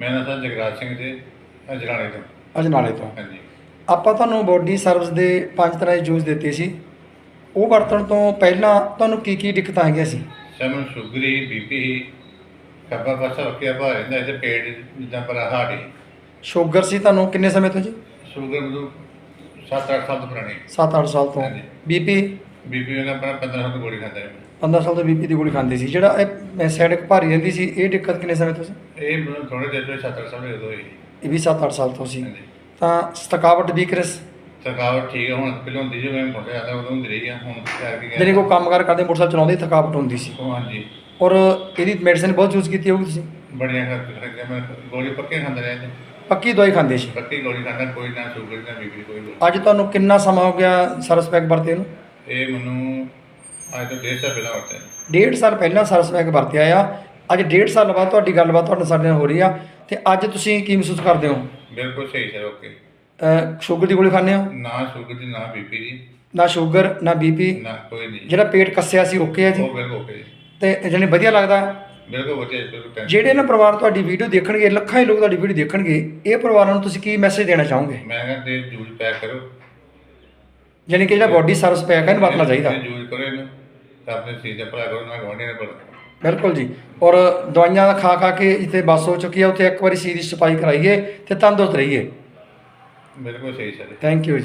ਮੇਰਾ ਨਾਮ ਸਰ ਜਗਰਾਜ ਸਿੰਘ ਜੀ ਅਜਰਾਣੇ ਤੋਂ। ਅਜਨਾਲੇ ਤੋਂ। ਹਾਂਜੀ। ਆਪਾਂ ਤੁਹਾਨੂੰ ਬੋਡੀ ਸਰਵਿਸ ਦੇ ਪੰਜ ਤਰ੍ਹਾਂ ਦੇ ਜੂਸ ਦਿੱਤੇ ਸੀ। ਉਹ ਵਰਤਣ ਤੋਂ ਪਹਿਲਾਂ ਤੁਹਾਨੂੰ ਕੀ ਕੀ ਦਿੱਕਤਾਂ ਆਈਆਂ ਸੀ? ਸਾਨੂੰ ਸ਼ੂਗਰ ਹੀ ਬੀਪੀ ਹੀ ਖੱਬਾ ਪਾਸਾ ਰੱਖਿਆ ਭਾਰ ਰਹਿੰਦਾ ਇਹਦੇ ਪੇਟ ਜਿੱਦਾਂ ਪਰ ਹਾਰਟ ਹੀ। ਸ਼ੂਗਰ ਸੀ ਤੁਹਾਨੂੰ ਕਿੰਨੇ ਸਮੇਂ ਤੋਂ ਜੀ? ਸ਼ੂਗਰ ਮਤਲਬ 7-8 ਸਾਲ ਤੋਂ ਪੁਰਾਣੀ। 7-8 ਸਾਲ ਤੋਂ। ਹਾਂਜੀ। ਬੀਪੀ ਬੀਪੀ ਉਹਨਾਂ ਆਪਣਾ 15 ਸਾਲ ਤੋਂ ਗੋਲੀ ਖਾਂਦਾ ਹੈ 15 ਸਾਲ ਤੋਂ ਬੀਪੀ ਦੀ ਗੋਲੀ ਖਾਂਦੇ ਸੀ। ਜਿਹੜਾ ਇਹ ਸੈਡਕ ਭਾਰੀ ਰਹਿੰਦੀ ਸੀ ਇਹ ਦਿੱਕਤ ਕਿੰਨੇ ਸਮੇਂ ਤੋਂ ਸੀ? ਇਹ ਥੋੜੇ ਜਿਹੇ ਤੋਂ 7-8 ਸਾਲ ਹੋ। ਗਏ ਇਹ ਵੀ 7-8 ਸਾਲ ਤੋਂ ਸੀ। ਹਾਂਜੀ। ਤਾਂ ਥਕਾਵਟ ਵੀਕਨੈਸ ਥਕਾਵਟ ਠੀਕ ਹੈ ਹੁਣ ਪਹਿਲਾਂ ਹੁੰਦੀ ਜਿਵੇਂ ਮੋਟੇ ਆਦਾ ਉਦੋਂ ਹੁੰਦੀ ਰਹੀ ਆ ਹੁਣ ਕਰ ਕੇ ਜਿਹੜੇ ਕੋ ਕੰਮਕਾਰ ਕਰਦੇ ਮੋਟਰਸਾਈਕਲ ਚਲਾਉਂਦੇ ਥਕਾਵਟ ਹੁੰਦੀ ਸੀ। ਹਾਂਜੀ। ਔਰ ਇਹਦੀ ਮੈਡੀਸਿਨ ਬਹੁਤ ਯੂਜ਼ ਕੀਤੀ ਹੋਊਗੀ ਤੁਸੀਂ? ਬੜੀਆਂ ਕਰ ਕਰਕੇ ਮੈਂ ਗੋਲੀ ਪੱਕੇ ਖਾਂਦਾ ਰਿਹਾ ਜੀ। ਪੱਕੀ ਦਵਾਈ ਖਾਂਦੇ ਸੀ? ਪੱਕੀ ਗੋਲੀ ਖਾਂਦਾ ਕੋਈ ਨਾ ਸ਼ੂਗਰ ਨਾ ਬੀਪੀ ਕੋਈ ਗੋਲੀ। ਅੱਜ ਤੁਹਾਨੂੰ ਕਿੰਨਾ ਸਮਾਂ ਹੋ ਗਿਆ ਸਰਸਪੈਕ ਵਰਤੇ ਨੂੰ? ਇਹ ਮੈਨੂੰ ਅੱਜ ਤੋਂ ਡੇਢ ਸਾਲ ਪਹਿਲਾਂ ਵਰਤਿਆ ਡੇਢ ਸਾਲ ਪਹਿਲਾਂ ਸਰਸਪੈਕ ਵਰਤਿਆ ਆ। ਅੱਜ ਡੇਢ ਸਾਲ ਬਾਅਦ ਤੁਹਾਡੀ ਗੱਲਬਾਤ ਤੁਹਾਡੇ ਸਾਡੇ ਨਾਲ ਹੋ ਰਹੀ ਆ। ਤੇ ਅੱਜ ਤੁਸੀਂ ਕੀ ਮਹਿਸੂਸ ਕਰਦੇ ਹੋ? ਬਿਲਕੁਲ ਸਹੀ ਸਰ ਓਕੇ। ਅਹ ਸ਼ੂਗਰ ਦੀ ਗੋਲੀ ਖਾਂਦੇ ਹੋ? ਨਾ ਸ਼ੂਗਰ ਦੀ ਨਾ ਬੀਪੀ ਦੀ। ਨਾ ਸ਼ੂਗਰ ਨਾ ਬੀਪੀ ਨਾ ਕੋਈ ਨਹੀਂ। ਜਿਹੜਾ ਪੇਟ ਕੱਸਿਆ ਸੀ ਓਕੇ ਆ ਜੀ? ਉਹ ਬਿਲਕੁਲ ਓਕੇ ਜੀ। ਤੇ ਜਾਣੀ ਵਧੀਆ ਲੱਗਦਾ? ਬਿਲਕੁਲ ਵਧੀਆ ਜੀ, ਬਿਲਕੁਲ tension ਜਿਹੜੇ ਨਾ ਪਰਿਵਾਰ ਤੁਹਾਡੀ ਵੀਡੀਓ ਦੇਖਣਗੇ ਲੱਖਾਂ ਹੀ ਲੋਕ ਤੁਹਾਡੀ ਵੀਡੀਓ ਦੇਖਣਗੇ ਇਹ ਪਰਿਵਾਰਾਂ ਨੂੰ ਤੁਸੀਂ ਕੀ ਮੈਸੇਜ ਦੇਣਾ ਚਾਹੋਗੇ? ਮੈਂ ਕਹਿੰਦਾ ਇਹ ਜੂਸ ਪੈਕ ਕਰੋ। ਯਾਨੀ ਕਿ ਜਿਹੜਾ ਬਾਡੀ ਸਰਵਿਸ ਪੈਕ ਹੈ ਇਹਨੂੰ ਵਰਤਣਾ ਚਾਹੀਦਾ। ਜੂਸ ਕਰੋ ਇਹਨੂੰ ਤਾਂ ਆਪਣੇ ਸਰੀਰ ਦਾ ਭਲਾ ਕਰੋ ਨਾ ਗਵਾਂਢੀਆਂ ਦਾ ਭਲਾ ਬਿਲਕੁਲ ਜੀ। ਔਰ ਦਵਾਈਆਂ ਖਾ ਖਾ ਕੇ ਜਿੱਥੇ ਬੱਸ ਹੋ ਚੁੱਕੀ ਹੈ ਉੱਥੇ ਇੱਕ ਵਾਰੀ ਸੀਰੀ ਸਫ਼ਾਈ ਕਰਾਈਏ ਤੇ ਤੰਦਰੁਸਤ ਰਹੀਏ। ਬਿਲਕੁਲ ਸਹੀ ਸਰ। Thank you